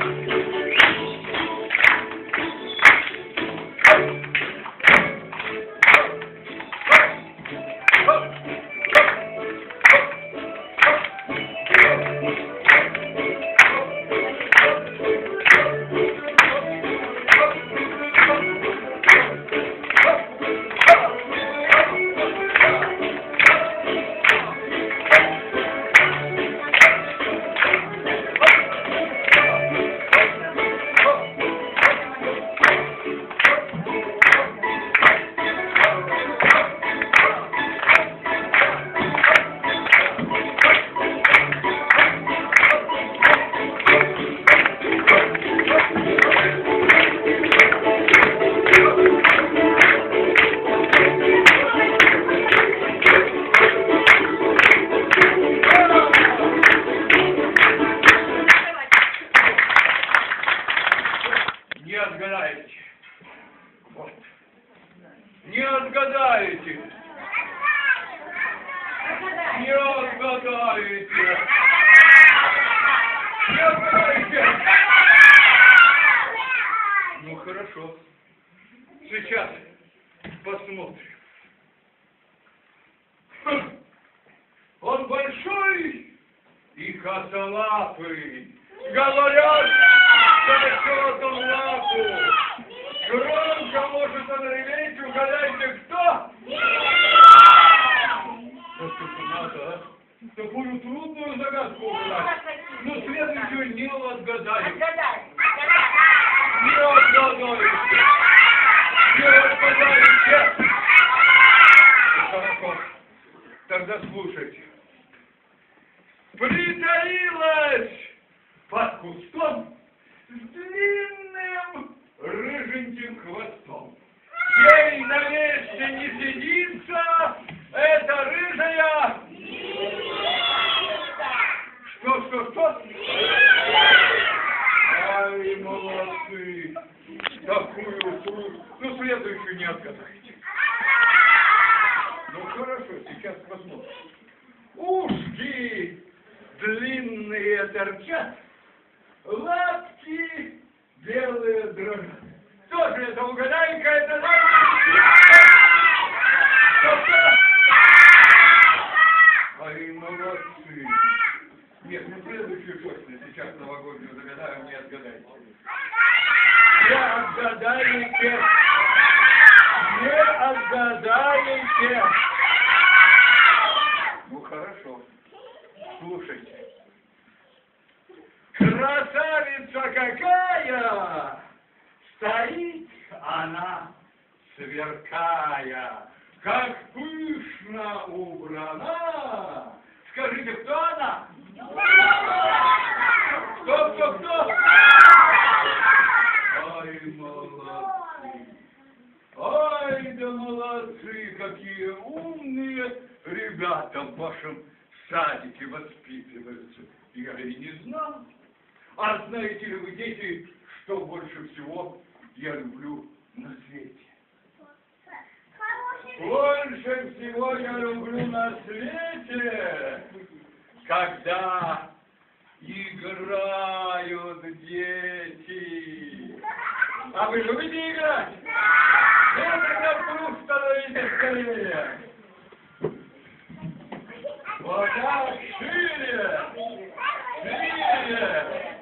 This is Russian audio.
Thank you. Не отгадаете. Вот. Не отгадаете. Не отгадаете. Не отгадаете. Ну хорошо. Сейчас посмотрим. Хм. Он большой и косолапый. Говорят, что он лапу. Громко может он реветь, угадайте, кто? Вот тут надо, а? Такую трудную загадку угадать. Ну, следующую не отгадаю. Не отгадаете. Не отгадаете. Хорошо. Тогда слушайте. Притаилась под кустом с длинным рыженьким хвостом. Ей на месте не сидится, это рыжая... Что, что, что? Ай, молодцы! Такую трудную... Ну, следующую не отгадаете. Ну, хорошо, сейчас посмотрим. Ушки длинные торчат, лапки белые дрожат. Кто же это? Угадай-ка, это сейчас новогоднюю загадаю, не отгадайте. Не отгадаете. Не отгадаете. Ну хорошо. Слушайте. Красавица какая! Стоит она, сверкая, как пышно убрана. Скажите, кто она? Кто, кто, кто? Ай, молодцы. Ай, да молодцы, какие умные ребята в вашем садике воспитываются. Я и не знал. А знаете ли вы, дети, что больше всего я люблю на свете? Больше всего я люблю на свете, когда играют дети. А вы любите играть? Это становитесь скорее! Вода шире! Шире!